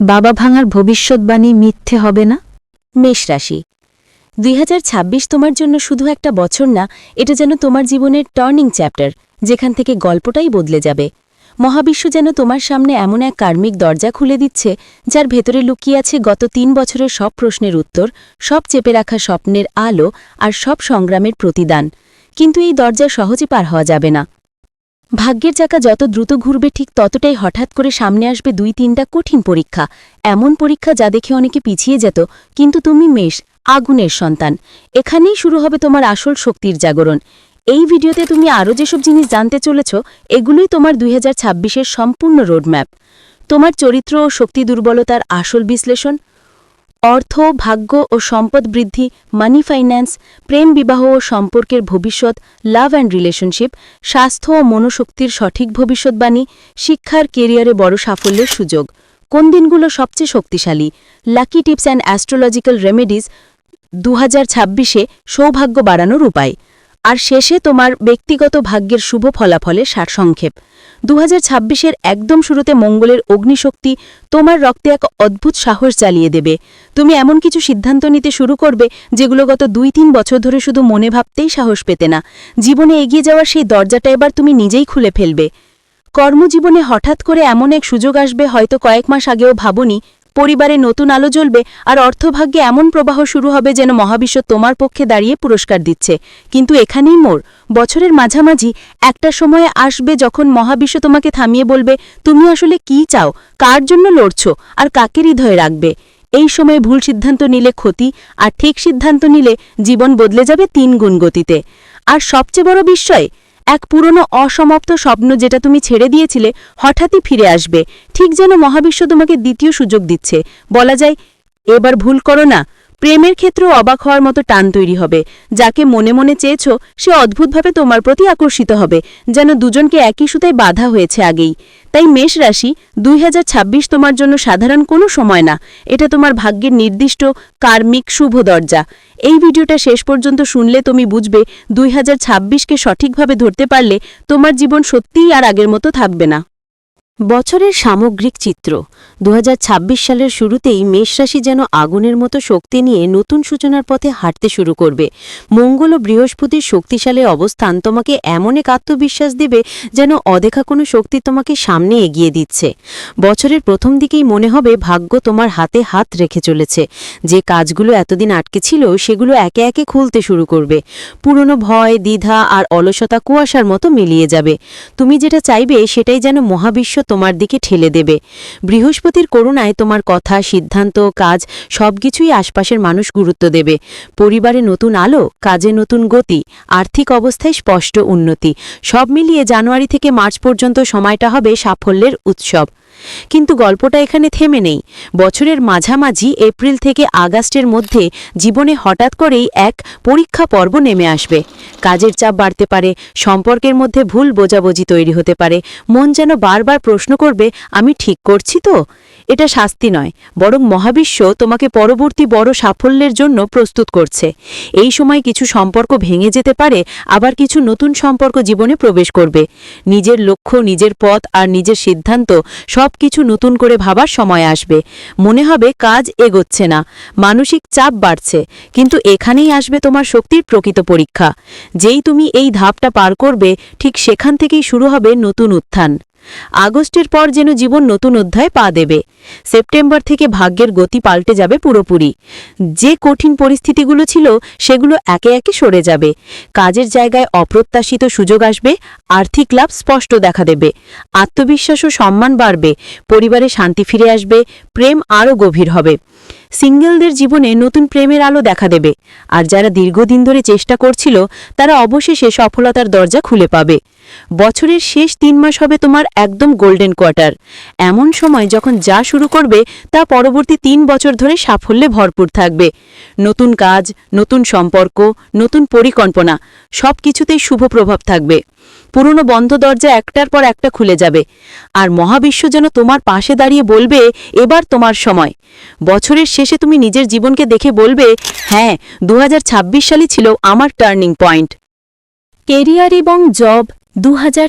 বাবা ভাঙার ভবিষ্যৎবাণী মিথ্যে হবে না? মেষ রাশি। দুই হাজার ছাব্বিশ তোমার জন্য শুধু একটা বছর না, এটা যেন তোমার জীবনের টার্নিং চ্যাপ্টার যেখান থেকে গল্পটাই বদলে যাবে। মহাবিশ্ব যেন তোমার সামনে এমন এক কার্মিক দরজা খুলে দিচ্ছে, যার ভেতরে লুকিয়ে আছে গত তিন বছরের সব প্রশ্নের উত্তর, সব চেপে রাখা স্বপ্নের আলো আর সব সংগ্রামের প্রতিদান। কিন্তু এই দরজা সহজে পার হওয়া যাবে না। ভাগ্যের চাকা যত দ্রুত ঘুরবে ঠিক ততটাই হঠাৎ করে সামনে আসবে দুই তিনটা কঠিন পরীক্ষা। এমন পরীক্ষা যা দেখে অনেকে পিছিয়ে যেত, কিন্তু তুমি মেষ, আগুনের সন্তান। এখানেই শুরু হবে তোমার আসল শক্তির জাগরণ। এই ভিডিওতে তুমি আরও যেসব জিনিস জানতে চলেছ, এগুলোই তোমার দুই হাজার সম্পূর্ণ রোডম্যাপ। তোমার চরিত্র ও শক্তি দুর্বলতার আসল বিশ্লেষণ অর্থ, ভাগ্য ও সম্পদ বৃদ্ধি মানি ফাইন্যান্স প্রেম বিবাহ ও সম্পর্কের ভবিষ্যৎ লাভ অ্যান্ড রিলেশনশিপ স্বাস্থ্য ও মনোশক্তির সঠিক ভবিষ্যৎবাণী, শিক্ষার কেরিয়ারে বড় সাফল্যের সুযোগ। কোন দিনগুলো সবচেয়ে শক্তিশালী? Lucky tips and astrological remedies দু হাজার সৌভাগ্য বাড়ানোর উপায়। আর শেষে তোমার ব্যক্তিগত ভাগ্যের শুভ ফলাফলে সারসংক্ষেপ দু হাজার একদম শুরুতে মঙ্গলের অগ্নিশক্তি তোমার রক্তে এক অদ্ভুত সাহস জ্বালিয়ে দেবে। তুমি এমন কিছু সিদ্ধান্ত নিতে শুরু করবে যেগুলো গত দুই তিন বছর ধরে শুধু মনে ভাবতেই সাহস পেতে না। জীবনে এগিয়ে যাওয়ার সেই দরজাটা এবার তুমি নিজেই খুলে ফেলবে। কর্মজীবনে হঠাৎ করে এমন এক সুযোগ আসবে হয়তো কয়েক মাস আগেও ভাবনি পরিবারে নতুন আলো জ্বলবে আর অর্থভাগ্যে এমন প্রবাহ শুরু হবে যেন মহাবিশ্ব তোমার পক্ষে দাঁড়িয়ে পুরস্কার দিচ্ছে। কিন্তু এখানেই মোর। বছরের মাঝামাঝি একটা সময়ে আসবে যখন মহাবিশ্ব তোমাকে থামিয়ে বলবে, তুমি আসলে কি চাও? কার জন্য লড়ছ? আর কাকে হৃদয়ে রাখবে? এই সময়ে ভুল সিদ্ধান্ত নিলে ক্ষতি, আর ঠিক সিদ্ধান্ত নিলে জীবন বদলে যাবে তিন গুণ গতিতে। আর সবচেয়ে বড় বিস্ময় এক পুরনো অসমাপ্ত স্বপ্ন যেটা তুমি ছেড়ে দিয়েছিলে হঠাৎই ফিরে আসবে। ঠিক যেন মহাবিশ্ব তোমাকে দ্বিতীয় সুযোগ দিচ্ছে। বলা যায়, এবার ভুল করো না। প্রেমের ক্ষেত্রেও অবাক হওয়ার মতো টান তৈরি হবে। যাকে মনে মনে চেয়েছ, সে অদ্ভুতভাবে তোমার প্রতি আকর্ষিত হবে, যেন দুজনকে একই সুতায় বাধা হয়েছে আগেই। তাই মেষ রাশি, দুই হাজার ছাব্বিশ তোমার জন্য সাধারণ কোনো সময় না। এটা তোমার ভাগ্যের নির্দিষ্ট, কার্মিক, শুভ দরজা। এই ভিডিওটা শেষ পর্যন্ত শুনলে তুমি বুঝবে, দুই কে সঠিকভাবে ধরতে পারলে তোমার জীবন সত্যিই আর আগের মতো থাকবে না। বছরের সামগ্রিক চিত্র। দু হাজার ছাব্বিশ সালের শুরুতেই মেষরাশি যেন আগুনের মতো শক্তি নিয়ে নতুন সূচনার পথে হাঁটতে শুরু করবে। মঙ্গল ও বৃহস্পতির শক্তিশালী অবস্থান তোমাকে এমন এক আত্মবিশ্বাস দেবে যেন অদেখা কোনো শক্তি তোমাকে সামনে এগিয়ে দিচ্ছে। বছরের প্রথম দিকেই মনে হবে ভাগ্য তোমার হাতে হাত রেখে চলেছে। যে কাজগুলো এতদিন আটকে ছিল সেগুলো একে একে খুলতে শুরু করবে। পুরনো ভয়, দ্বিধা আর অলসতা কুয়াশার মতো মিলিয়ে যাবে। তুমি যেটা চাইবে সেটাই যেন মহাবিশ্ব তোমার দিকে ঠেলে দেবে। বৃহস্পতির করুণায় তোমার কথা, সিদ্ধান্ত, কাজ সবকিছুই আশপাশের মানুষ গুরুত্ব দেবে। পরিবারে নতুন আলো, কাজে নতুন গতি, আর্থিক অবস্থায় স্পষ্ট উন্নতি। সব মিলিয়ে জানুয়ারি থেকে মার্চ পর্যন্ত সময়টা হবে সাফল্যের উৎসব। কিন্তু গল্পটা এখানে থেমে নেই। বছরের মাঝামাঝি এপ্রিল থেকে আগস্টের মধ্যে জীবনে হঠাৎ করেই এক পরীক্ষা পর্ব নেমে আসবে। কাজের চাপ বাড়তে পারে, সম্পর্কের মধ্যে ভুল বোঝাবুঝি তৈরি হতে পারে। মন যেন বারবার প্রশ্ন করবে, আমি ঠিক করছি তো? এটা শাস্তি নয়, বরং মহাবিশ্ব তোমাকে পরবর্তী বড় সাফল্যের জন্য প্রস্তুত করছে। এই সময় কিছু সম্পর্ক ভেঙে যেতে পারে, আবার কিছু নতুন সম্পর্ক জীবনে প্রবেশ করবে। নিজের লক্ষ্য, নিজের পথ আর নিজের সিদ্ধান্ত সব কিছু নতুন করে ভাবার সময় আসবে। মনে হবে কাজ এগোচ্ছে না, মানসিক চাপ বাড়ছে, কিন্তু এখানেই আসবে তোমার শক্তির প্রকৃত পরীক্ষা। যেই তুমি এই ধাপটা পার করবে, ঠিক সেখান থেকেই শুরু হবে নতুন উত্থান। আগস্টের পর যেন জীবন নতুন অধ্যায় পা দেবে। সেপ্টেম্বর থেকে ভাগ্যের গতি পাল্টে যাবে পুরোপুরি। যে কঠিন পরিস্থিতিগুলো ছিল, সেগুলো একে একে সরে যাবে। কাজের জায়গায় অপ্রত্যাশিত সুযোগ আসবে, আর্থিক লাভ স্পষ্ট দেখা দেবে। আত্মবিশ্বাস ও সম্মান বাড়বে, পরিবারে শান্তি ফিরে আসবে, প্রেম আরও গভীর হবে। সিঙ্গেলদের জীবনে নতুন প্রেমের আলো দেখা দেবে। আর যারা দীর্ঘদিন ধরে চেষ্টা করছিল, তারা অবশেষে সফলতার দরজা খুলে পাবে। বছরের শেষ তিন মাস হবে তোমার একদম গোল্ডেন কোয়ার্টার। এমন সময় যখন যা শুরু করবে, তা পরবর্তী তিন বছর ধরে সাফল্যে ভরপুর থাকবে। নতুন কাজ, নতুন সম্পর্ক, নতুন পরিকল্পনা সব কিছুতেই শুভ প্রভাব থাকবে। পুরনো বন্ধ দরজা একটার পর একটা খুলে যাবে। আর মহাবিশ্ব যেন তোমার পাশে দাঁড়িয়ে বলবে, এবার তোমার সময়। বছরের শেষে তুমি নিজের জীবনকে দেখে বলবে হ্যাঁ দু হাজার ছাব্বিশ সালই ছিল আমার টার্নিং পয়েন্ট। কেরিয়ার এবং জব দু হাজার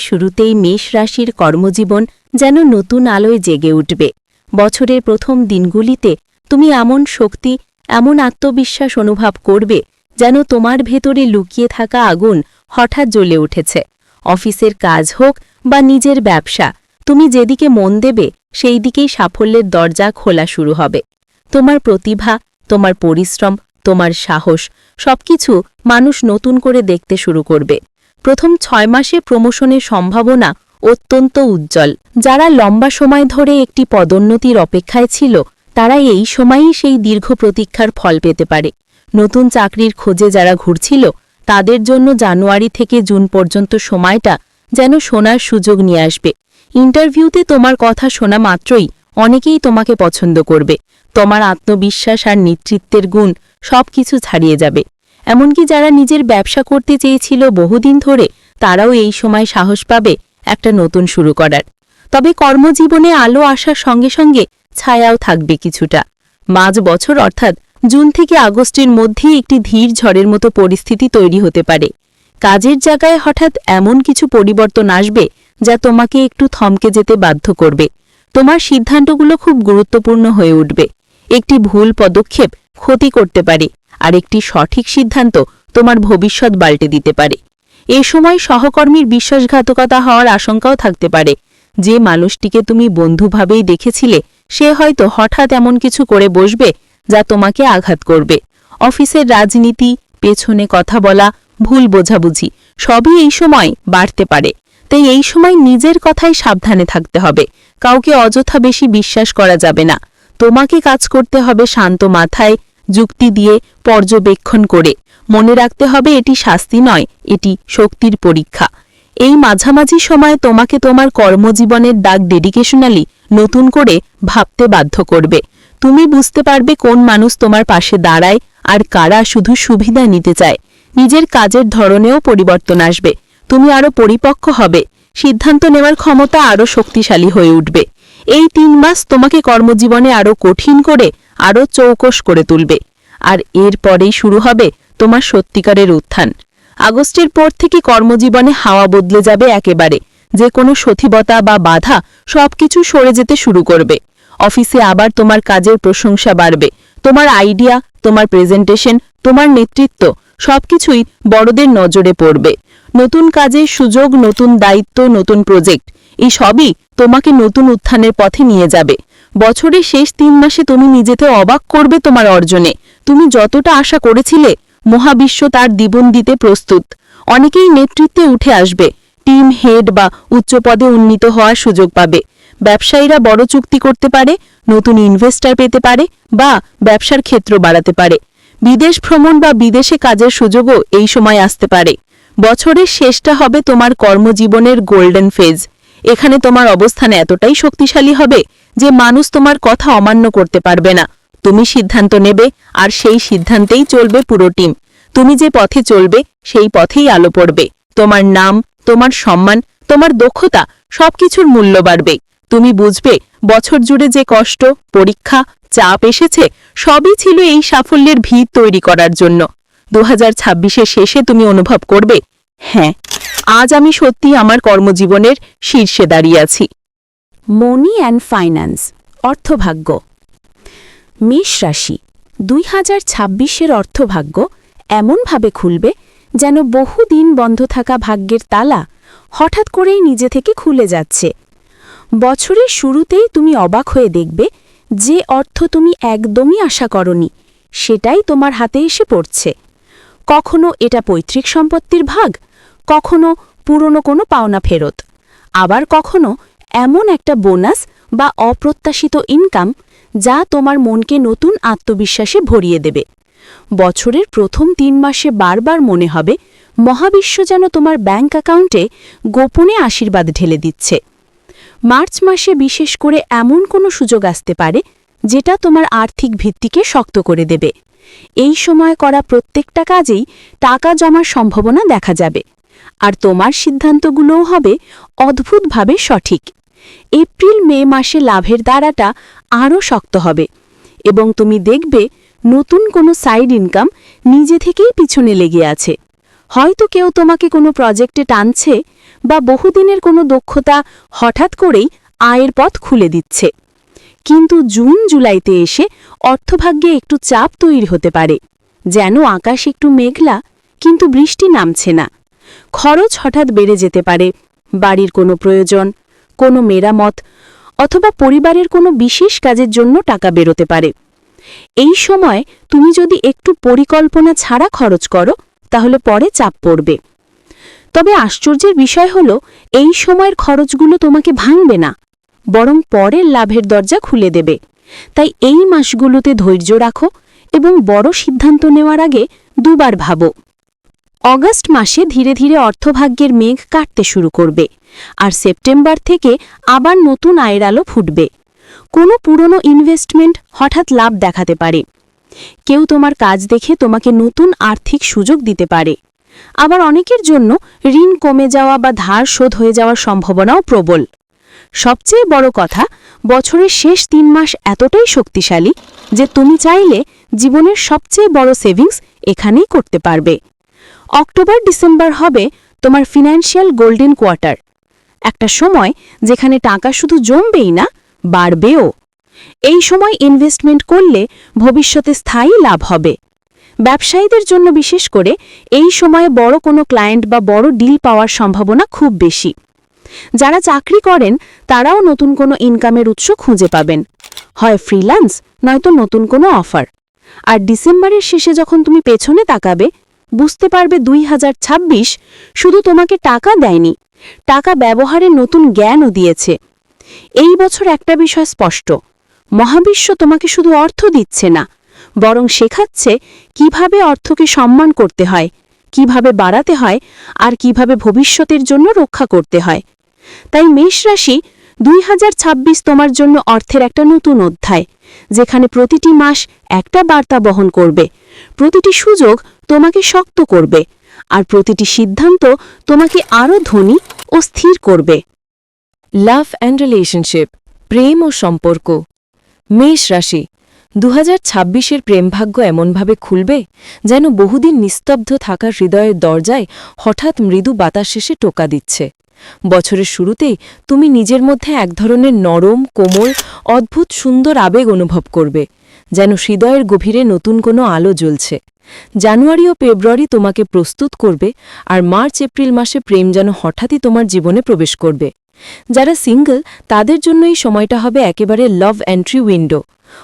শুরুতেই মেষ রাশির কর্মজীবন যেন নতুন আলোয় জেগে উঠবে। বছরের প্রথম দিনগুলিতে তুমি এমন শক্তি, এমন আত্মবিশ্বাস অনুভব করবে যেন তোমার ভেতরে লুকিয়ে থাকা আগুন হঠাৎ জ্বলে উঠেছে। অফিসের কাজ হোক বা নিজের ব্যবসা, তুমি যেদিকে মন দেবে, সেই দিকেই সাফল্যের দরজা খোলা শুরু হবে। তোমার প্রতিভা, তোমার পরিশ্রম, তোমার সাহস, সবকিছু মানুষ নতুন করে দেখতে শুরু করবে। প্রথম ছয় মাসে প্রমোশনের সম্ভাবনা অত্যন্ত উজ্জ্বল। যারা লম্বা সময় ধরে একটি পদোন্নতির অপেক্ষায় ছিল, তারা এই সময়েই সেই দীর্ঘ প্রতীক্ষার ফল পেতে পারে। নতুন চাকরির খোঁজে যারা ঘুরছিল, তাদের জন্য জানুয়ারি থেকে জুন পর্যন্ত সময়টা যেন শোনার সুযোগ নিয়ে আসবে। ইন্টারভিউতে তোমার কথা শোনা মাত্রই অনেকেই তোমাকে পছন্দ করবে। তোমার আত্মবিশ্বাস আর নেতৃত্বের গুণ সবকিছু ছাড়িয়ে যাবে। এমনকি যারা নিজের ব্যবসা করতে চেয়েছিল বহুদিন ধরে, তারাও এই সময় সাহস পাবে একটা নতুন শুরু করার। তবে কর্মজীবনে আলো আসার সঙ্গে সঙ্গে ছায়াও থাকবে কিছুটা। মাঝ বছর অর্থাৎ জুন থেকে আগস্টের মধ্যেই একটি ধীর ঝড়ের মতো পরিস্থিতি তৈরি হতে পারে। কাজের জায়গায় হঠাৎ এমন কিছু পরিবর্তন আসবে যা তোমাকে একটু থমকে যেতে বাধ্য করবে। তোমার সিদ্ধান্তগুলো খুব গুরুত্বপূর্ণ হয়ে উঠবে। একটি ভুল পদক্ষেপ ক্ষতি করতে পারে আর একটি সঠিক সিদ্ধান্ত তোমার ভবিষ্যৎ পাল্টে দিতে পারে। এ সময় সহকর্মীর বিশ্বাসঘাতকতা হওয়ার আশঙ্কাও থাকতে পারে। যে মানুষটিকে তুমি বন্ধুভাবেই দেখেছিলে, সে হয়তো হঠাৎ এমন কিছু করে বসবে যা তোমাকে আঘাত করবে। অফিসের রাজনীতি, পেছনে কথা বলা, ভুল বোঝাবুঝি, সবই এই সময় বাড়তে পারে। তাই এই সময় নিজের কথাই সাবধানে থাকতে হবে। কাউকে অযথা বেশি বিশ্বাস করা যাবে না। তোমাকে কাজ করতে হবে শান্ত মাথায়, যুক্তি দিয়ে, পর্যবেক্ষণ করে। মনে রাখতে হবে এটি শাস্তি নয়, এটি শক্তির পরীক্ষা। এই মাঝামাঝি সময় তোমাকে তোমার কর্মজীবনের ডাক ডেডিকেশনালি নতুন করে ভাবতে বাধ্য করবে। তুমি বুঝতে পারবে কোন মানুষ তোমার পাশে দাঁড়ায় আর কারা শুধু সুবিধা নিতে চায়। নিজের কাজের ধরনেও পরিবর্তন আসবে। তুমি আরও পরিপক্ক হবে। সিদ্ধান্ত নেওয়ার ক্ষমতা আরও শক্তিশালী হয়ে উঠবে। এই তিন মাস তোমাকে কর্মজীবনে আরও কঠিন করে আরও চৌকস করে তুলবে। আর এর পরেই শুরু হবে তোমার সত্যিকারের উত্থান। আগস্টের পর থেকে কর্মজীবনে হাওয়া বদলে যাবে একেবারে। যে কোনো সথিবতা বা বাধা সবকিছু সরে যেতে শুরু করবে। অফিসে আবার তোমার কাজের প্রশংসা বাড়বে। তোমার আইডিয়া, তোমার প্রেজেন্টেশন, তোমার নেতৃত্ব, সবকিছুই বড়দের নজরে পড়বে। নতুন কাজের সুযোগ, নতুন দায়িত্ব, নতুন প্রজেক্ট এই সবই তোমাকে নতুন উত্থানের পথে নিয়ে যাবে। বছরের শেষ তিন মাসে তুমি নিজেতে অবাক করবে তোমার অর্জনে। তুমি যতটা আশা করেছিলে, মহাবিশ্ব তার দ্বিগুণ দিতে প্রস্তুত। অনেকেই নেতৃত্বে উঠে আসবে, টিম হেড বা উচ্চপদে উন্নীত হওয়ার সুযোগ পাবে। ব্যবসায়ীরা বড় চুক্তি করতে পারে, নতুন ইনভেস্টার পেতে পারে বা ব্যবসার ক্ষেত্র বাড়াতে পারে। বিদেশ ভ্রমণ বা বিদেশে কাজের সুযোগও এই সময় আসতে পারে। বছরের শেষটা হবে তোমার কর্মজীবনের গোল্ডেন ফেজ এখানে তোমার অবস্থান এতটাই শক্তিশালী হবে যে মানুষ তোমার কথা অমান্য করতে পারবে না। তুমি সিদ্ধান্ত নেবে আর সেই সিদ্ধান্তেই চলবে পুরো টিম তুমি যে পথে চলবে, সেই পথেই আলো পড়বে। তোমার নাম, তোমার সম্মান, তোমার দক্ষতা সবকিছুর মূল্য বাড়বে। তুমি বুঝবে, বছর জুড়ে যে কষ্ট, পরীক্ষা, চাপ এসেছে, সবই ছিল এই সাফল্যের ভিত তৈরি করার জন্য। দু হাজার শেষে তুমি অনুভব করবে হ্যাঁ আজ আমি সত্যি আমার কর্মজীবনের শীর্ষে দাঁড়িয়ে আছি। মনি অ্যান্ড ফাইন্যান্স, অর্থভাগ্য। মেষ রাশি দুই হাজার ছাব্বিশের অর্থভাগ্য এমনভাবে খুলবে যেন বহুদিন বন্ধ থাকা ভাগ্যের তালা হঠাৎ করেই নিজে থেকে খুলে যাচ্ছে। বছরের শুরুতেই তুমি অবাক হয়ে দেখবে যে অর্থ তুমি একদমই আশা করনি, সেটাই তোমার হাতে এসে পড়ছে। কখনো এটা পৈতৃক সম্পত্তির ভাগ, কখনো পুরনো কোনো পাওনা ফেরত। আবার কখনো এমন একটা বোনাস বা অপ্রত্যাশিত ইনকাম যা তোমার মনকে নতুন আত্মবিশ্বাসে ভরিয়ে দেবে। বছরের প্রথম তিন মাসে বারবার মনে হবে, মহাবিশ্ব যেন তোমার ব্যাঙ্ক অ্যাকাউন্টে গোপনে আশীর্বাদ ঢেলে দিচ্ছে। মার্চ মাসে বিশেষ করে এমন কোনো সুযোগ আসতে পারে যেটা তোমার আর্থিক ভিত্তিকে শক্ত করে দেবে। এই সময় করা প্রত্যেকটা কাজেই টাকা জমার সম্ভাবনা দেখা যাবে। আর তোমার সিদ্ধান্তগুলোও হবে অদ্ভুতভাবে সঠিক। এপ্রিল মে মাসে লাভের দ্বারাটা আরও শক্ত হবে এবং তুমি দেখবে নতুন কোনো সাইড ইনকাম নিজে থেকেই পিছনে লেগে আছে। হয়তো কেউ তোমাকে কোনো প্রজেক্টে টানছে বা বহুদিনের কোনো দক্ষতা হঠাৎ করেই আয়ের পথ খুলে দিচ্ছে। কিন্তু জুন জুলাইতে এসে অর্থভাগ্যে একটু চাপ তৈরি হতে পারে। যেন আকাশ একটু মেঘলা, কিন্তু বৃষ্টি নামছে না। খরচ হঠাৎ বেড়ে যেতে পারে, বাড়ির কোনো প্রয়োজন, কোনো মেরামত, অথবা পরিবারের কোনো বিশেষ কাজের জন্য টাকা বেরোতে পারে। এই সময় তুমি যদি একটু পরিকল্পনা ছাড়া খরচ করো, তাহলে পরে চাপ পড়বে। তবে আশ্চর্যের বিষয় হল, এই সময়ের খরচগুলো তোমাকে ভাঙবে না, বরং পরের লাভের দরজা খুলে দেবে। তাই এই মাসগুলোতে ধৈর্য রাখো এবং বড় সিদ্ধান্ত নেওয়ার আগে দুবার ভাবো। অগাস্ট মাসে ধীরে ধীরে অর্থভাগ্যের মেঘ কাটতে শুরু করবে, আর সেপ্টেম্বর থেকে আবার নতুন আয়ের আলো ফুটবে। কোনো পুরনো ইনভেস্টমেন্ট হঠাৎ লাভ দেখাতে পারে। কেউ তোমার কাজ দেখে তোমাকে নতুন আর্থিক সুযোগ দিতে পারে। আবার অনেকের জন্য ঋণ কমে যাওয়া বা ধার শোধ হয়ে যাওয়ার সম্ভাবনাও প্রবল। সবচেয়ে বড় কথা, বছরের শেষ তিন মাস এতটাই শক্তিশালী যে তুমি চাইলে জীবনের সবচেয়ে বড় সেভিংস এখানেই করতে পারবে। অক্টোবর ডিসেম্বর হবে তোমার ফিনান্সিয়াল গোল্ডেন কোয়ার্টার। একটা সময় যেখানে টাকা শুধু জমবেই না, বাড়বেও। এই সময় ইনভেস্টমেন্ট করলে ভবিষ্যতে স্থায়ী লাভ হবে। ব্যবসায়ীদের জন্য বিশেষ করে এই সময়ে বড় কোনো ক্লায়েন্ট বা বড় ডিল পাওয়ার সম্ভাবনা খুব বেশি। যারা চাকরি করেন, তারাও নতুন কোনো ইনকামের উৎস খুঁজে পাবেন। হয় ফ্রিল্যান্স নয়তো নতুন কোনো অফার আর ডিসেম্বরের শেষে যখন তুমি পেছনে তাকাবে, বুঝতে পারবে দুই হাজার ছাব্বিশ শুধু তোমাকে টাকা দেয়নি, টাকা ব্যবহারে নতুন জ্ঞানও দিয়েছে। এই বছর একটা বিষয় স্পষ্ট, মহাবিশ্ব তোমাকে শুধু অর্থ দিচ্ছে না বরং শেখাচ্ছে কীভাবে অর্থকে সম্মান করতে হয়, কীভাবে বাড়াতে হয় আর কীভাবে ভবিষ্যতের জন্য রক্ষা করতে হয়। তাই মেষ রাশি দুই হাজার ছাব্বিশ তোমার জন্য অর্থের একটা নতুন অধ্যায়, যেখানে প্রতিটি মাস একটা বার্তা বহন করবে, প্রতিটি সুযোগ তোমাকে শক্ত করবে আর প্রতিটি সিদ্ধান্ত তোমাকে আরও ধনী ও স্থির করবে। লাভ অ্যান্ড রিলেশনশিপ, প্রেম ও সম্পর্ক, মেষ রাশি দু হাজার ছাব্বিশের প্রেমভাগ্য এমনভাবে খুলবে যেন বহুদিন নিস্তব্ধ থাকার হৃদয়ের দরজায় হঠাৎ মৃদু বাতাস এসে টোকা দিচ্ছে। বছরের শুরুতেই তুমি নিজের মধ্যে এক ধরনের নরম, কোমল, অদ্ভুত, সুন্দর আবেগ অনুভব করবে, যেন হৃদয়ের গভীরে নতুন কোনো আলো জ্বলছে। জানুয়ারি ও ফেব্রুয়ারি তোমাকে প্রস্তুত করবে আর মার্চ, এপ্রিল মাসে প্রেম যেন হঠাৎই তোমার জীবনে প্রবেশ করবে। যারা সিঙ্গল তাদের জন্য এই সময়টা হবে একেবারে লাভ এন্ট্রি উইন্ডো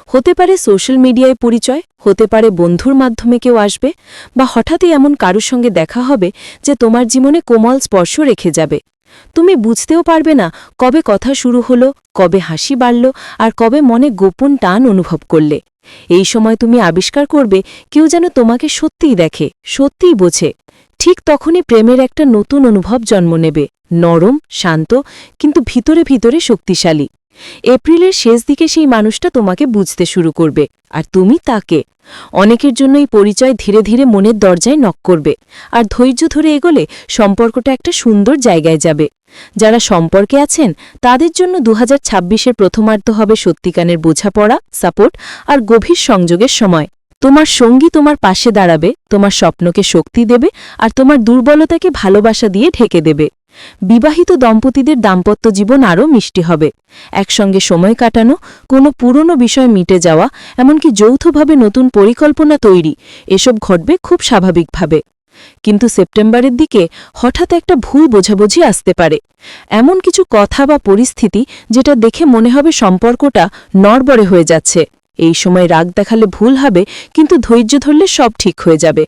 হতে পারে সোশ্যাল মিডিয়ায় পরিচয়, হতে পারে বন্ধুর মাধ্যমে কেউ আসবে, বা হঠাৎই এমন কারুর সঙ্গে দেখা হবে যে তোমার জীবনে কোমল স্পর্শ রেখে যাবে। তুমি বুঝতেও পারবে না কবে কথা শুরু হলো, কবে হাসি বাড়ল, আর কবে মনে গোপন টান অনুভব করলে। এই সময় তুমি আবিষ্কার করবে, কেউ যেন তোমাকে সত্যিই দেখে, সত্যিই বোঝে। ঠিক তখনই প্রেমের একটা নতুন অনুভব জন্ম নেবে। নরম, শান্ত, কিন্তু ভিতরে ভিতরে শক্তিশালী। এপ্রিলের শেষ দিকে সেই মানুষটা তোমাকে বুঝতে শুরু করবে। আর তুমি তাকে। অনেকের জন্য এই পরিচয় ধীরে ধীরে মনের দরজায় নক করবে। আর ধৈর্য ধরে এগোলে সম্পর্কটা একটা সুন্দর জায়গায় যাবে। যারা সম্পর্কে আছেন, তাদের জন্য দু হাজার প্রথমার্ধ হবে সত্যিকানের বোঝাপড়া, সাপোর্ট আর গভীর সংযোগের সময়। তোমার সঙ্গী তোমার পাশে দাঁড়াবে, তোমার স্বপ্নকে শক্তি দেবে আর তোমার দুর্বলতাকে ভালোবাসা দিয়ে ঢেকে দেবে। বিবাহিত দম্পতিদের দাম্পত্য জীবন আরও মিষ্টি হবে। একসঙ্গে সময় কাটানো, কোনো পুরনো বিষয় মিটে যাওয়া, এমনকি যৌথভাবে নতুন পরিকল্পনা তৈরি, এসব ঘটবে খুব স্বাভাবিকভাবে। কিন্তু সেপ্টেম্বরের দিকে হঠাৎ একটা ভুল বোঝাবুঝি আসতে পারে। এমন কিছু কথা বা পরিস্থিতি যেটা দেখে মনে হবে সম্পর্কটা নড়বড়ে হয়ে যাচ্ছে। এই সময় রাগ দেখালে ভুল হবে, কিন্তু ধৈর্য ধরলে সব ঠিক হয়ে যাবে।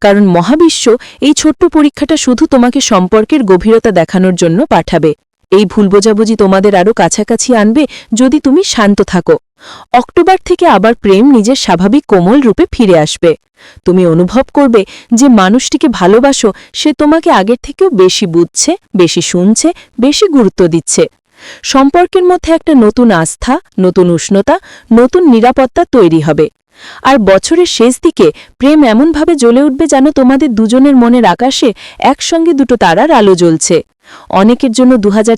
কারণ মহাবিশ্ব এই ছোট্ট পরীক্ষাটা শুধু তোমাকে সম্পর্কের গভীরতা দেখানোর জন্য পাঠাবে। এই ভুল বোঝাবুঝি তোমাদের আরও কাছাকাছি আনবে যদি তুমি শান্ত থাকো। অক্টোবর থেকে আবার প্রেম নিজের স্বাভাবিক কোমল রূপে ফিরে আসবে। তুমি অনুভব করবে যে মানুষটিকে ভালোবাসো, সে তোমাকে আগের থেকেও বেশি বুঝছে, বেশি শুনছে, বেশি গুরুত্ব দিচ্ছে। সম্পর্কের মধ্যে একটা নতুন আস্থা, নতুন উষ্ণতা, নতুন নিরাপত্তা তৈরি হবে। আর বছরের শেষ দিকে প্রেম এমনভাবে জ্বলে উঠবে যেন তোমাদের দুজনের মনের আকাশে একসঙ্গে দুটো তারার আলো জ্বলছে। অনেকের জন্য দু হাজার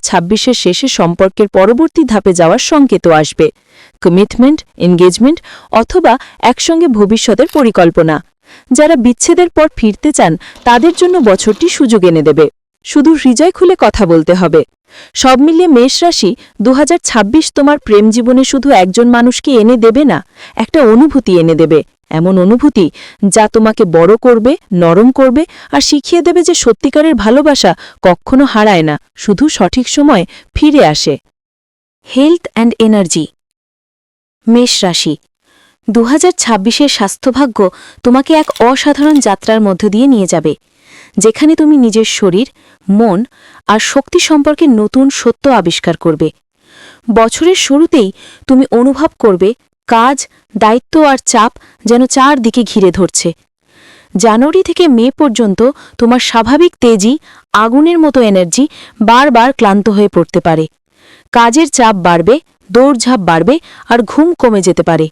শেষে সম্পর্কের পরবর্তী ধাপে যাওয়ার সংকেতও আসবে। কমিটমেন্ট এনগেজমেন্ট অথবা একসঙ্গে ভবিষ্যতের পরিকল্পনা। যারা বিচ্ছেদের পর ফিরতে চান, তাদের জন্য বছরটি সুযোগ এনে দেবে। শুধু হৃদয় খুলে কথা বলতে হবে। সব মিলিয়ে মেষ রাশি দু হাজার ছাব্বিশ তোমার প্রেম জীবনে শুধু একজন মানুষকে এনে দেবে না, একটা অনুভূতি এনে দেবে। এমন অনুভূতি যা তোমাকে বড় করবে, নরম করবে আর শিখিয়ে দেবে যে সত্যিকারের ভালোবাসা কখনো হারায় না, শুধু সঠিক সময় ফিরে আসে। হেলথ অ্যান্ড এনার্জি মেষ রাশি দু হাজার ছাব্বিশের স্বাস্থ্যভাগ্য তোমাকে এক অসাধারণ যাত্রার মধ্য দিয়ে নিয়ে যাবে, যেখানে তুমি নিজের শরীর মন আর শক্তি সম্পর্কে নতুন সত্য আবিষ্কার করবে। বছরের শুরুতেই তুমি অনুভব করবে কাজ, দায়িত্ব আর চাপ যেন চারদিকে ঘিরে ধরছে। জানুয়ারি থেকে মে পর্যন্ত তোমার স্বাভাবিক তেজি, আগুনের মতো এনার্জি বারবার ক্লান্ত হয়ে পড়তে পারে। কাজের চাপ বাড়বে, দৌড়ঝাঁপ বাড়বে আর ঘুম কমে যেতে পারে।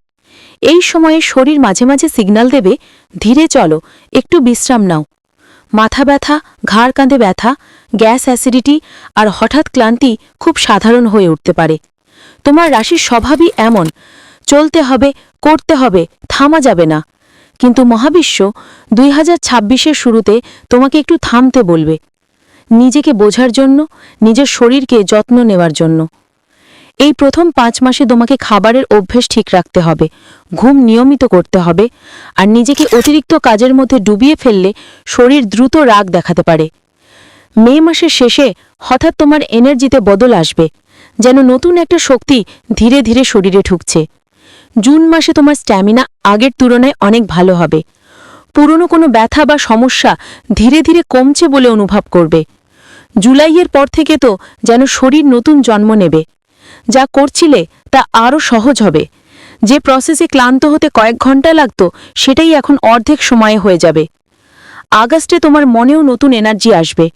এই সময়ে শরীর মাঝে মাঝে সিগন্যাল দেবে, ধীরে চলো, একটু বিশ্রাম নাও। মাথা ব্যথা, ঘাড় কাঁধে ব্যথা, গ্যাস অ্যাসিডিটি আর হঠাৎ ক্লান্তি খুব সাধারণ হয়ে উঠতে পারে। তোমার রাশির স্বভাবই এমন, চলতে হবে, করতে হবে, থামা যাবে না। কিন্তু মহাবিশ্ব দুই হাজার শুরুতে তোমাকে একটু থামতে বলবে। নিজেকে বোঝার জন্য, নিজের শরীরকে যত্ন নেওয়ার জন্য। এই প্রথম পাঁচ মাসে তোমাকে খাবারের অভ্যেস ঠিক রাখতে হবে, ঘুম নিয়মিত করতে হবে, আর নিজেকে অতিরিক্ত কাজের মধ্যে ডুবিয়ে ফেললে শরীর দ্রুত রাগ দেখাতে পারে। মে মাসের শেষে হঠাৎ তোমার এনার্জিতে বদল আসবে, যেন নতুন একটা শক্তি ধীরে ধীরে শরীরে ঢুকছে। জুন মাসে তোমার স্ট্যামিনা আগের তুলনায় অনেক ভালো হবে। পুরনো কোনো ব্যথা বা সমস্যা ধীরে ধীরে কমছে বলে অনুভব করবে। জুলাইয়ের পর থেকে তো যেন শরীর নতুন জন্ম নেবে। যা করছিলে তা আরও সহজ হবে। যে প্রসেসে ক্লান্ত হতে কয়েক ঘণ্টা লাগত, সেটাই এখন অর্ধেক সময়ে হয়ে যাবে। আগস্টে তোমার মনেও নতুন এনার্জি আসবে।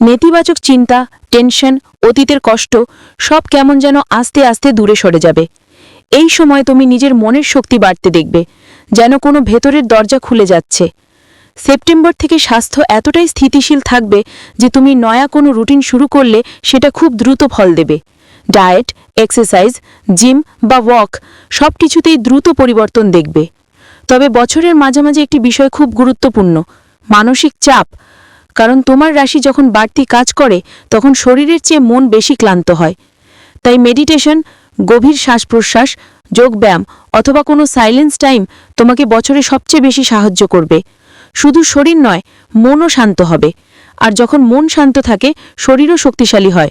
নেতিবাচক চিন্তা টেনশন অতীতের কষ্ট, সব কেমন যেন আস্তে আস্তে দূরে সরে যাবে। এই সময় তুমি নিজের মনের শক্তি বাড়তে দেখবে, যেন কোনো ভেতরের দরজা খুলে যাচ্ছে। সেপ্টেম্বর থেকে স্বাস্থ্য এতটাই স্থিতিশীল থাকবে যে তুমি নয়া কোনো রুটিন শুরু করলে সেটা খুব দ্রুত ফল দেবে। ডায়েট এক্সারসাইজ জিম বা ওয়াক সব কিছুতেই দ্রুত পরিবর্তন দেখবে। তবে বছরের মাঝামাঝি একটি বিষয় খুব গুরুত্বপূর্ণ, মানসিক চাপ। কারণ তোমার রাশি যখন বাড়তি কাজ করে, তখন শরীরের চেয়ে মন বেশি ক্লান্ত হয়। তাই মেডিটেশন গভীর শ্বাস প্রশ্বাস যোগব্যায়াম অথবা কোনো সাইলেন্স টাইম তোমাকে বছরে সবচেয়ে বেশি সাহায্য করবে। শুধু শরীর নয়, মনও শান্ত হবে। আর যখন মন শান্ত থাকে, শরীরও শক্তিশালী হয়।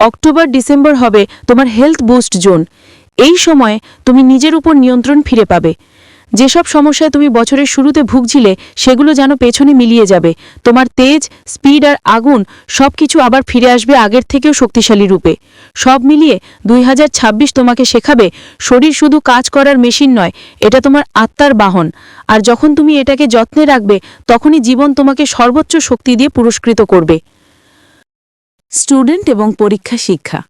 অক্টোবর, ডিসেম্বর হবে তোমার হেলথ বুস্ট জোন। এই সময়ে তুমি নিজের উপর নিয়ন্ত্রণ ফিরে পাবে। যেসব সমস্যায় তুমি বছরের শুরুতে ভুগছিলে, সেগুলো যেন পেছনে মিলিয়ে যাবে। তোমার তেজ স্পিড আর আগুন সব কিছু আবার ফিরে আসবে আগের থেকেও শক্তিশালী রূপে। সব মিলিয়ে দুই হাজার ছাব্বিশ তোমাকে শেখাবে, শরীর শুধু কাজ করার মেশিন নয়, এটা তোমার আত্মার বাহন। আর যখন তুমি এটাকে যত্নে রাখবে, তখনই জীবন তোমাকে সর্বোচ্চ শক্তি দিয়ে পুরস্কৃত করবে। স্টুডেন্ট এবং পরীক্ষা শিক্ষা।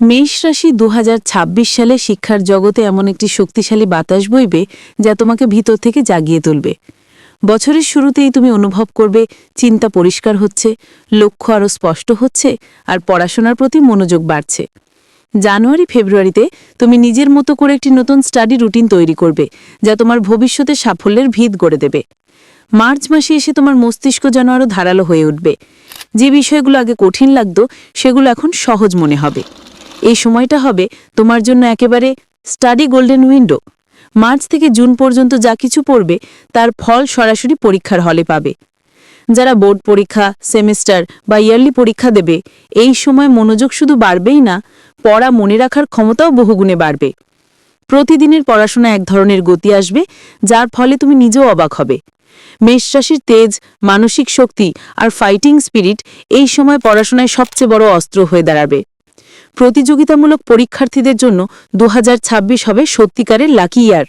মেষ রাশি দু হাজার ছাব্বিশ সালে শিক্ষার জগতে এমন একটি শক্তিশালী বাতাস বইবে যা তোমাকে ভিতর থেকে জাগিয়ে তুলবে। বছরের শুরুতেই তুমি অনুভব করবে চিন্তা পরিষ্কার হচ্ছে, লক্ষ্য আরও স্পষ্ট হচ্ছে আর পড়াশোনার প্রতি মনোযোগ বাড়ছে। জানুয়ারি ফেব্রুয়ারিতে তুমি নিজের মতো করে একটি নতুন স্টাডি রুটিন তৈরি করবে যা তোমার ভবিষ্যতে সাফল্যের ভিত গড়ে দেবে। মার্চ মাসে এসে তোমার মস্তিষ্ক যেন আরও ধারালো হয়ে উঠবে। যে বিষয়গুলো আগে কঠিন লাগতো, সেগুলো এখন সহজ মনে হবে। এই সময়টা হবে তোমার জন্য একেবারে স্টাডি গোল্ডেন উইন্ডো। মার্চ থেকে জুন পর্যন্ত যা কিছু পড়বে, তার ফল সরাসরি পরীক্ষার হলে পাবে। যারা বোর্ড পরীক্ষা, সেমিস্টার বা ইয়ারলি পরীক্ষা দেবে, এই সময় মনোযোগ শুধু বাড়বেই না, পড়া মনে রাখার ক্ষমতাও বহুগুণে বাড়বে। প্রতিদিনের পড়াশোনা এক ধরনের গতি আসবে, যার ফলে তুমি নিজেও অবাক হবে। মেষ রাশির তেজ, মানসিক শক্তি আর ফাইটিং স্পিরিট এই সময় পড়াশোনায় সবচেয়ে বড় অস্ত্র হয়ে দাঁড়াবে। প্রতিযোগিতামূলক পরীক্ষার্থীদের জন্য দু হাজার ছাব্বিশ হবে সত্যিকারের লাকি ইয়ার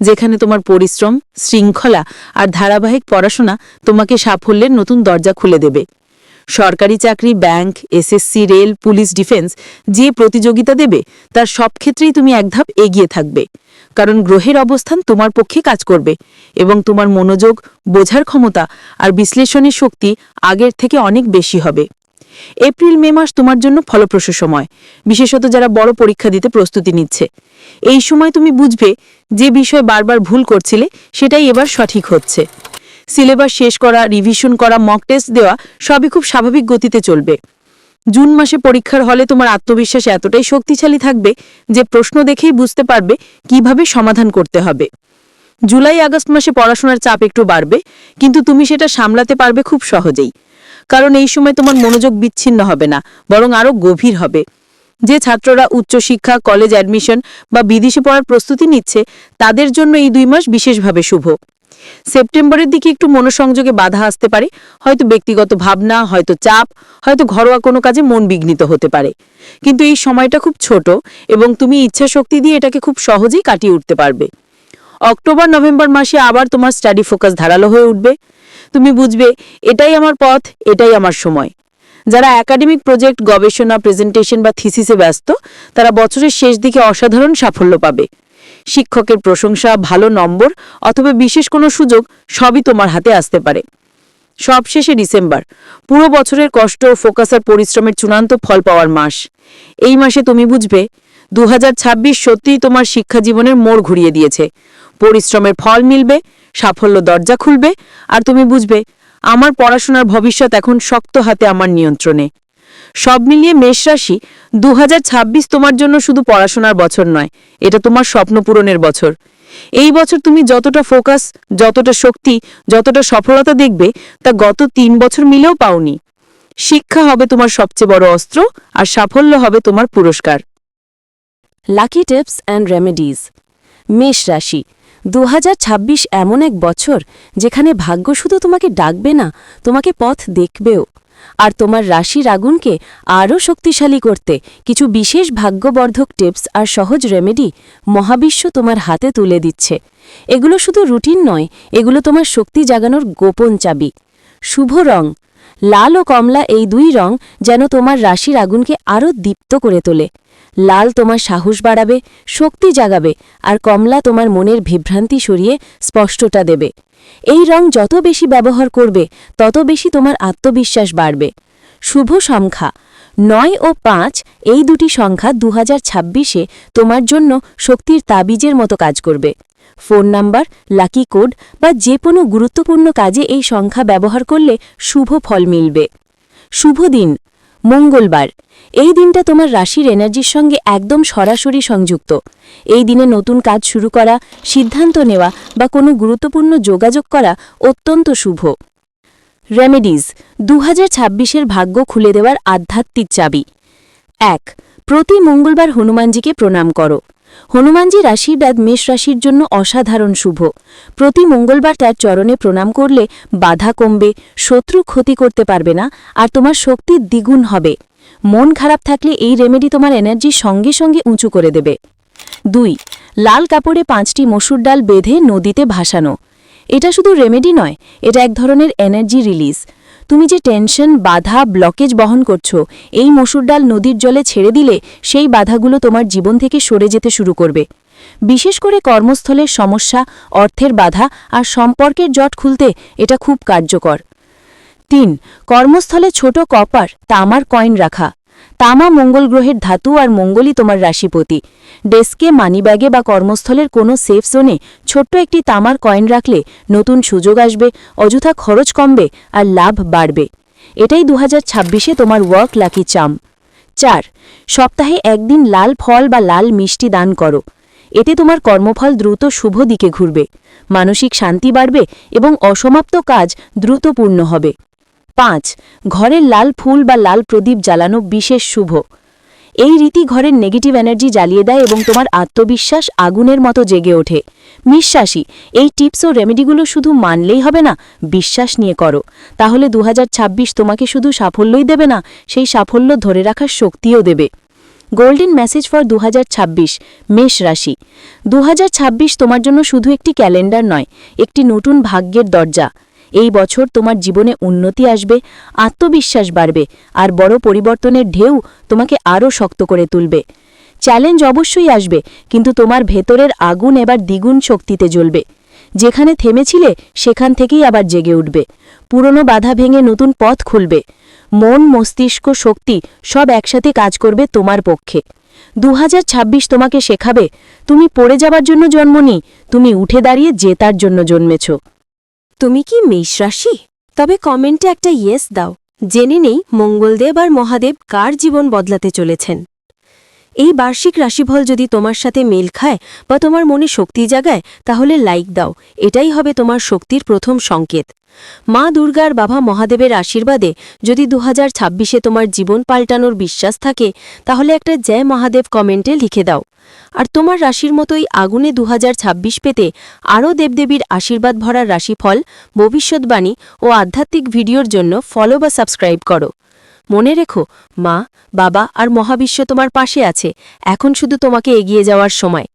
যেখানে তোমার পরিশ্রম, শৃঙ্খলা আর ধারাবাহিক পড়াশোনা তোমাকে সাফল্যের নতুন দরজা খুলে দেবে। সরকারি চাকরি, bank, SSC, rail, police, defence যে প্রতিযোগিতা দেবে, তার সব ক্ষেত্রেই তুমি এক ধাপ এগিয়ে থাকবে। কারণ গ্রহের অবস্থান তোমার পক্ষে কাজ করবে এবং তোমার মনোযোগ, বোঝার ক্ষমতা আর বিশ্লেষণের শক্তি আগের থেকে অনেক বেশি হবে। এপ্রিল, মে মাস তোমার জন্য ফলপ্রসূ সময়, বিশেষত যারা বড় পরীক্ষা দিতে প্রস্তুতি নিচ্ছে। এই সময় তুমি বুঝবে যে বিষয় বারবার ভুল করছিলে, সেটাই এবার সঠিক হচ্ছে। সিলেবাস শেষ করা রিভিশন করা মক টেস্ট দেওয়া, সবই খুব স্বাভাবিক গতিতে চলবে। জুন মাসে পরীক্ষার হলে তোমার আত্মবিশ্বাস এতটাই শক্তিশালী থাকবে যে প্রশ্ন দেখেই বুঝতে পারবে কীভাবে সমাধান করতে হবে। জুলাই, আগস্ট মাসে পড়াশোনার চাপ একটু বাড়বে, কিন্তু তুমি সেটা সামলাতে পারবে খুব সহজেই। কারণ এই সময় তোমার মনোযোগ বিচ্ছিন্ন হবে না, বরং আরও গভীর হবে। যে ছাত্ররা উচ্চশিক্ষা কলেজ অ্যাডমিশন বা বিদেশে পড়ার প্রস্তুতি নিচ্ছে, তাদের জন্য এই দুই মাস বিশেষভাবে শুভ। সেপ্টেম্বরের দিকে একটু মনোসংযোগে বাধা আসতে পারে। হয়তো ব্যক্তিগত ভাবনা, হয়তো চাপ, হয়তো ঘরোয়া কোনো কাজে মন বিঘ্নিত হতে পারে। কিন্তু এই সময়টা খুব ছোট এবং তুমি ইচ্ছা শক্তি দিয়ে এটাকে খুব সহজেই কাটিয়ে উঠতে পারবে। অক্টোবর, নভেম্বর মাসে আবার তোমার স্টাডি ফোকাস ধারালো হয়ে উঠবে। তুমি বুঝবে, এটাই আমার পথ, এটাই আমার সময়। যারা একাডেমিক প্রজেক্ট, গবেষণা, প্রেজেন্টেশন বা থিসিসে ব্যস্ত, তারা বছরের শেষ দিকে অসাধারণ সাফল্য পাবে। শিক্ষকের প্রশংসা, ভালো নম্বর অথবা বিশেষ কোনো সুযোগ সবই তোমার হাতে আসতে পারে। সবশেষে ডিসেম্বর, পুরো বছরের কষ্ট, ফোকাস আর পরিশ্রমের চূড়ান্ত ফল পাওয়ার মাস। এই মাসে তুমি বুঝবে দু হাজার ছাব্বিশ সত্যিই তোমার শিক্ষা জীবনের মোড় ঘুরিয়ে দিয়েছে। পরিশ্রমের ফল মিলবে, সাফল্য দরজা খুলবে, আর তুমি বুঝবে, আমার পড়াশোনার ভবিষ্যৎ এখন শক্ত হাতে আমার নিয়ন্ত্রণে। সব মিলিয়ে মেষ রাশি দু হাজার ছাব্বিশ তোমার জন্য শুধু পড়াশোনার বছর নয়, এটা তোমার স্বপ্ন পূরণের বছর। এই বছর তুমি যতটা ফোকাস, যতটা শক্তি, যতটা সফলতা দেখবে, তা গত তিন বছর মিলেও পাওনি। শিক্ষা হবে তোমার সবচেয়ে বড় অস্ত্র, আর সাফল্য হবে তোমার পুরস্কার। লাকি টিপস অ্যান্ড রেমেডিজ মেষ রাশি দু হাজার ছাব্বিশ এমন এক বছর যেখানে ভাগ্য শুধু তোমাকে ডাকবে না, তোমাকে পথ দেখবেও। আর তোমার রাশির আগুনকে আরও শক্তিশালী করতে কিছু বিশেষ ভাগ্যবর্ধক টিপস আর সহজ রেমেডি মহাবিশ্ব তোমার হাতে তুলে দিচ্ছে। এগুলো শুধু রুটিন নয়, এগুলো তোমার শক্তি জাগানোর গোপন চাবি। শুভ রং। লাল ও কমলা এই দুই রং যেন তোমার রাশির আগুনকে আরও দীপ্ত করে তোলে। লাল তোমার সাহস বাড়াবে, শক্তি জাগাবে, আর কমলা তোমার মনের বিভ্রান্তি সরিয়ে স্পষ্টতা দেবে। এই রং যত বেশি ব্যবহার করবে, তত বেশি তোমার আত্মবিশ্বাস বাড়বে। শুভ সংখ্যা। নয় ও পাঁচ এই দুটি সংখ্যা দু ছাব্বিশে তোমার জন্য শক্তির তাবিজের মতো কাজ করবে। ফোন নাম্বার, লাকি কোড বা যে কোনো গুরুত্বপূর্ণ কাজে এই সংখ্যা ব্যবহার করলে শুভ ফল মিলবে। শুভ দিন। মঙ্গলবার। এই দিনটা তোমার রাশির এনার্জির সঙ্গে একদম সরাসরি সংযুক্ত। এই দিনে নতুন কাজ শুরু করা, সিদ্ধান্ত নেওয়া বা কোনো গুরুত্বপূর্ণ যোগাযোগ করা অত্যন্ত শুভ। রেমেডিজ দু হাজার ভাগ্য খুলে দেওয়ার আধ্যাত্মিক চাবি। এক, প্রতি মঙ্গলবার হনুমানজিকে প্রণাম করো। হনুমানজির আশীর্বাদ মেষ রাশির জন্য অসাধারণ শুভ। প্রতি মঙ্গলবার তার চরণে প্রণাম করলে বাধা কমবে, শত্রু ক্ষতি করতে পারবে না, আর তোমার শক্তি দ্বিগুণ হবে। মন খারাপ থাকলে এই রেমেডি তোমার এনার্জি সঙ্গে সঙ্গে উঁচু করে দেবে। দুই, লাল কাপড়ে পাঁচটি মসুর ডাল বেঁধে নদীতে ভাসানো। এটা শুধু রেমেডি নয়, এটা এক ধরনের এনার্জি রিলিজ তুমি যে টেনশন, বাধা ব্লকেজ বহন করছ, এই মসুর ডাল নদীর জলে ছেড়ে দিলে সেই বাধাগুলো তোমার জীবন থেকে সরে যেতে শুরু করবে। বিশেষ করে কর্মস্থলের সমস্যা, অর্থের বাধা আর সম্পর্কের জট খুলতে এটা খুব কার্যকর। তিন, কর্মস্থলে ছোট কপার, তামার কয়েন রাখা। তামা মঙ্গল গ্রহের ধাতু আর মঙ্গলই তোমার রাশিপতি। ডেস্কে, মানিব্যাগে বা কর্মস্থলের কোনো সেফ জোনে ছোট্ট একটি তামার কয়েন রাখলে নতুন সুযোগ আসবে, অযথা খরচ কমবে আর লাভ বাড়বে। এটাই দু হাজার তোমার ওয়ার্ক লাকি চাম চার, সপ্তাহে একদিন লাল ফল বা লাল মিষ্টি দান করো। এতে তোমার কর্মফল দ্রুত শুভ দিকে ঘুরবে, মানসিক শান্তি বাড়বে এবং অসমাপ্ত কাজ দ্রুত পূর্ণ হবে। পাঁচ, ঘরের লাল ফুল বা লাল প্রদীপ জ্বালানো বিশেষ শুভ। এই রীতি ঘরের নেগেটিভ এনার্জি জ্বালিয়ে দেয় এবং তোমার আত্মবিশ্বাস আগুনের মতো জেগে ওঠে। নিঃশ্বাসী এই টিপস ও রেমেডিগুলো শুধু মানলেই হবে না, বিশ্বাস নিয়ে করো। তাহলে দু হাজার ছাব্বিশ তোমাকে শুধু সাফল্যই দেবে না, সেই সাফল্য ধরে রাখার শক্তিও দেবে। গোল্ডেন মেসেজ ফর দুহাজার ছাব্বিশ, মেষ রাশি। দু হাজার ছাব্বিশ তোমার জন্য শুধু একটি ক্যালেন্ডার নয়, একটি নতুন ভাগ্যের দরজা। এই বছর তোমার জীবনে উন্নতি আসবে, আত্মবিশ্বাস বাড়বে, আর বড় পরিবর্তনের ঢেউ তোমাকে আরও শক্ত করে তুলবে। চ্যালেঞ্জ অবশ্যই আসবে, কিন্তু তোমার ভেতরের আগুন এবার দ্বিগুণ শক্তিতে জ্বলবে। যেখানে থেমেছিলে, সেখান থেকেই আবার জেগে উঠবে। পুরনো বাধা ভেঙে নতুন পথ খুলবে। মন, মস্তিষ্ক, শক্তি সব একসাথে কাজ করবে তোমার পক্ষে। দু হাজার ছাব্বিশ তোমাকে শেখাবে, তুমি পড়ে যাবার জন্য জন্মনি তুমি উঠে দাঁড়িয়ে জেতার জন্য জন্মেছ। তুমি কি মেষ রাশি? তবে কমেন্টে একটা ইয়েস দাও। জেনে নেই মঙ্গলদেব আর মহাদেব কার জীবন বদলাতে চলেছেন। এই বার্ষিক রাশিফল যদি তোমার সাথে মেল খায় বা তোমার মনে শক্তি জাগায়, তাহলে লাইক দাও। এটাই হবে তোমার শক্তির প্রথম সংকেত। মা দুর্গার বাবা মহাদেবের আশীর্বাদে যদি দু হাজার ছাব্বিশে তোমার জীবন পাল্টানোর বিশ্বাস থাকে, তাহলে একটা জয় মহাদেব কমেন্টে লিখে দাও। আর তোমার রাশির মতোই আগুনে দু ছাব্বিশ পেতে আরও দেবদেবীর আশীর্বাদ ভরা রাশিফল, ভবিষ্যৎবাণী ও আধ্যাত্মিক ভিডিওর জন্য ফলো বা সাবস্ক্রাইব করো। মনে রেখো, মা, বাবা আর মহাবিশ্ব তোমার পাশে আছে। এখন শুধু তোমাকে এগিয়ে যাওয়ার সময়।